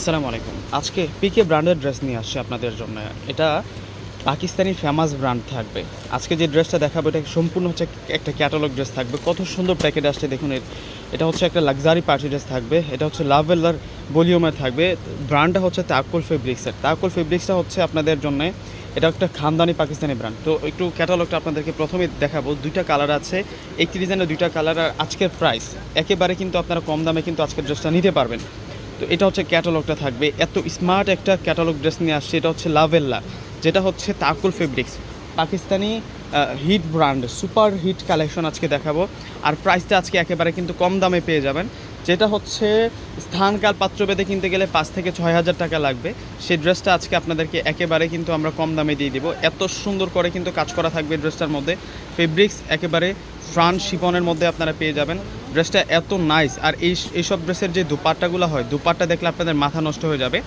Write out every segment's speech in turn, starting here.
আসসালামু আলাইকুম। আজকে পিকে ব্র্যান্ডের ড্রেস নিয়ে আসছি আপনাদের জন্য। এটা পাকিস্তানি ফেমাস ব্র্যান্ড থাকবে। আজকে যে ড্রেসটা দেখাবো, এটা সম্পূর্ণ হচ্ছে একটা ক্যাটালগ ড্রেস থাকবে। কত সুন্দর প্যাকেট আসছে, দেখুন এটা হচ্ছে একটা লাক্সারি পার্টি ড্রেস থাকবে। এটা হচ্ছে লাভেলার ভলিউমের থাকবে। ব্র্যান্ডটা হচ্ছে তাকুল ফেব্রিক্সের তাকুল ফেব্রিক্সটা হচ্ছে আপনাদের জন্য এটা একটা খানদানি পাকিস্তানি ব্র্যান্ড তো একটু ক্যাটালগটা আপনাদেরকে প্রথমে দেখাবো। দুইটা কালার আছে একটি ডিজাইনের দুইটা কালার আর আজকের প্রাইস একেবারে কিন্তু আপনারা কম দামে কিন্তু আজকের ড্রেসটা নিতে পারবেন। তো এটা হচ্ছে ক্যাটালগটা থাকবে। এত স্মার্ট একটা ক্যাটালগ ড্রেস নিয়ে আসছে, এটা হচ্ছে লাভেল্লা যেটা হচ্ছে তাকুল fabrics Pakistani hit brand super hit collection আজকে দেখাবো। আর প্রাইসটা আজকে একেবারে কিন্তু কম দামে পেয়ে যাবেন। যেটা হচ্ছে স্থানকাল পাত্রভেদে কিনতে গেলে পাঁচ থেকে ছয় হাজার টাকা লাগবে। সেই ড্রেসটা আজকে আপনাদেরকে একেবারে কিন্তু আমরা কম দামে দিয়ে দিব। এত সুন্দর করে কিন্তু কাজ করা থাকবে ড্রেসটার মধ্যে। ফেব্রিক্স একেবারে ফ্রান্ট শিপনের মধ্যে আপনারা পেয়ে যাবেন। ড্রেসটা এত নাইস আর এই, এইসব ড্রেসের যে দুপাট্টাগুলো হয়, দুপাট্টা দেখলে আপনাদের মাথা নষ্ট হয়ে যাবে।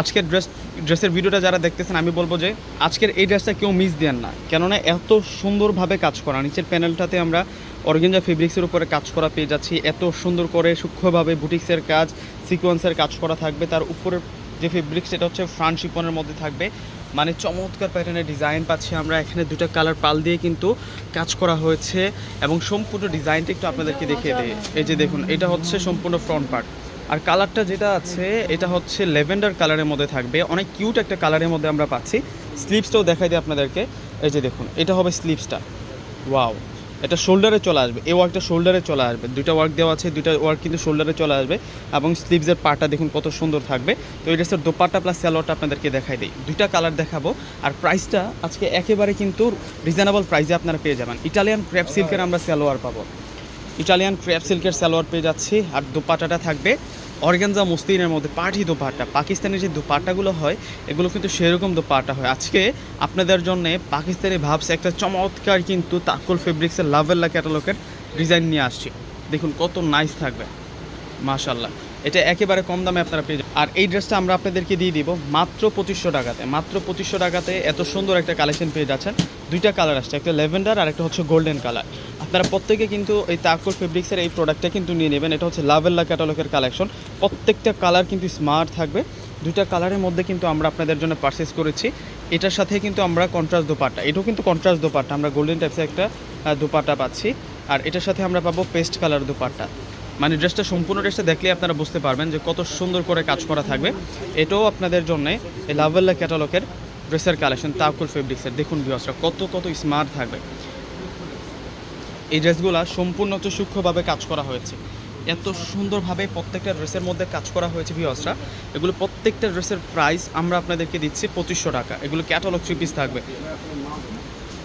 আজকের ড্রেস, ড্রেসের ভিডিওটা যারা দেখতেছেন, আমি বলব যে আজকের এই ড্রেসটা কেউ মিস দেন না। কেননা এত সুন্দরভাবে কাজ করা। নিচের প্যানেলটাতে আমরা অর্গেঞ্জা ফেব্রিক্সের উপরে কাজ করা পেয়ে যাচ্ছি। এত সুন্দর করে সূক্ষ্মভাবে বুটিক্সের কাজ সিকোয়েন্সের কাজ করা থাকবে। তার উপরের যে ফেব্রিক্স সেটা হচ্ছে ফ্রান্ট শিপনের মধ্যে থাকবে। মানে চমৎকার প্যাটার্নের ডিজাইন পাচ্ছি আমরা। এখানে দুটো কালার পাল দিয়ে কিন্তু কাজ করা হয়েছে এবং সম্পূর্ণ ডিজাইনটা একটু আপনাদেরকে দেখিয়ে দেয় এই যে দেখুন, এটা হচ্ছে সম্পূর্ণ ফ্রন্ট পার্ট আর কালারটা যেটা আছে, এটা হচ্ছে লেভেন্ডার কালারের মধ্যে থাকবে। অনেক কিউট একটা কালারের মধ্যে আমরা পাচ্ছি। স্লিপসটাও দেখাই দিই আপনাদেরকে। এই যে দেখুন, এটা হবে স্লিপসটা ওয়াও এটা শোল্ডারে চলে আসবে। এই ওয়ার্কটা শোল্ডারে চলে আসবে। দুইটা ওয়ার্ক দেওয়া আছে, দুইটা ওয়ার্ক কিন্তু শোল্ডারে চলে আসবে এবং স্লিভসের পাটা দেখুন কত সুন্দর থাকবে। তো এটা ড্রেসের দোপাটা প্লাস স্যালোয়ারটা আপনাদেরকে দেখাই দিই। দুইটা কালার দেখাবো। আর প্রাইসটা আজকে একেবারে কিন্তু রিজনেবল প্রাইসে আপনারা পেয়ে যাবেন। ইটালিয়ান ক্র্যাপ সিল্কের আমরা স্যালোয়ার পাবো। ইটালিয়ান ক্র্যাপ সিল্কের সালোয়ার পেয়ে যাচ্ছি। আর দোপাটাটা থাকবে অর্গানজা মসলিনের মধ্যে পাটি দোপাট্টা, পাকিস্তানের যে দোপাট্টাগুলো হয়, এগুলো কিন্তু সেরকম দোপাট্টা হয়। আজকে আপনাদের জন্য পাকিস্তানি ভাবস একটা চমৎকার কিন্তু তাকুল ফেব্রিক্সের লাভেল্লা ক্যাটালগের ডিজাইন নিয়ে আসছি। দেখুন কত নাইস থাকবে। মাশাল্লাহ এটা একেবারে কম দামে আপনারা পেয়ে আর এই ড্রেসটা আমরা আপনাদেরকে দিয়ে দিব মাত্র পঁচিশশো টাকাতে। মাত্র পঁচিশশো টাকাতে এত সুন্দর একটা কালেকশন পেয়ে যাচ্ছেন। দুইটা কালার আসছে, একটা লেভেন্ডার আর একটা হচ্ছে গোল্ডেন কালার আপনারা প্রত্যেকে কিন্তু এই তাকুল ফেব্রিক্সের এই প্রোডাক্টটা কিন্তু নিয়ে নেবেন। এটা হচ্ছে লাভেল্লা ক্যাটালগের কালেকশন প্রত্যেকটা কালার কিন্তু স্মার্ট থাকবে। দুইটা কালারের মধ্যে কিন্তু আমরা আপনাদের জন্য পারচেস করেছি। এটার সাথে কিন্তু আমরা কন্ট্রাস্ট দোপাট্টা। এটাও কিন্তু কন্ট্রাস্ট দোপাট্টা। আমরা গোল্ডেন টাইপসের একটা দোপাট্টা পাচ্ছি। আর এটার সাথে আমরা পাবো পেস্ট কালার দোপাট্টা। মানে ড্রেসটা সম্পূর্ণ ড্রেসটা দেখলে আপনারা বুঝতে পারবেন যে কত সুন্দর করে কাজ করা থাকবে। এটাও আপনাদের জন্য এই লাভেল্লা ক্যাটালগের ড্রেসের কালেকশন তাকুল ফেব্রিক্সের দেখুন ভিউসরা কত কত স্মার্ট থাকবে। এই ড্রেসগুলো সম্পূর্ণ হচ্ছে সূক্ষ্মভাবে কাজ করা হয়েছে। এত সুন্দরভাবে প্রত্যেকটা ড্রেসের মধ্যে কাজ করা হয়েছে ভিওসরা এগুলো প্রত্যেকটা ড্রেসের প্রাইস আমরা আপনাদেরকে দিচ্ছি পঁচিশশো টাকা। এগুলো ক্যাটালগ থ্রি পিস থাকবে।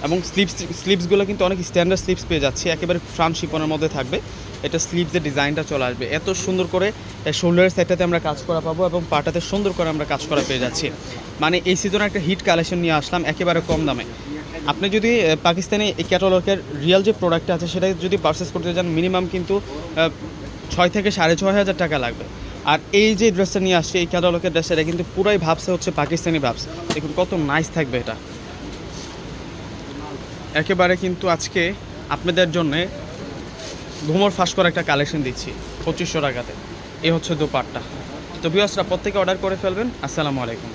এবং স্লিপস স্লিপসগুলো কিন্তু অনেক স্ট্যান্ডার্ড স্লিপস পেয়ে যাচ্ছে। একেবারে ফ্রান্ট শিপনের মধ্যে থাকবে। এটা স্লিপসের ডিজাইনটা চলে আসবে। এত সুন্দর করে শোল্ডারের সাইডটাতে আমরা কাজ করা পাবো এবং পাটাতে সুন্দর করে আমরা কাজ করা পেয়ে যাচ্ছি। মানে এই সিজনে একটা হিট কালেকশন নিয়ে আসলাম, একেবারে কম দামে। আপনি যদি পাকিস্তানি এই ক্যাটালগের রিয়েল যে প্রোডাক্টটা আছে সেটা যদি পারচেস করতে চান মিনিমাম কিন্তু ছয় থেকে সাড়ে ছয় হাজার টাকা লাগবে। আর এই যে ড্রেসটা নিয়ে আসছে, এই ক্যাটালগের ড্রেসটা এটা কিন্তু পুরাই ভাবছে হচ্ছে পাকিস্তানি ভাবস। দেখুন কত নাইস থাকবে এটা। একেবারে কিন্তু আজকে আপনাদের জন্য ঘুমোর ফাঁস করে একটা কালেকশন দিচ্ছি, পঁচিশশো টাকাতে। এই হচ্ছে দোপাট্টা। তো বিয়সরা প্রত্যেকে অর্ডার করে ফেলবেন। আসসালামু আলাইকুম।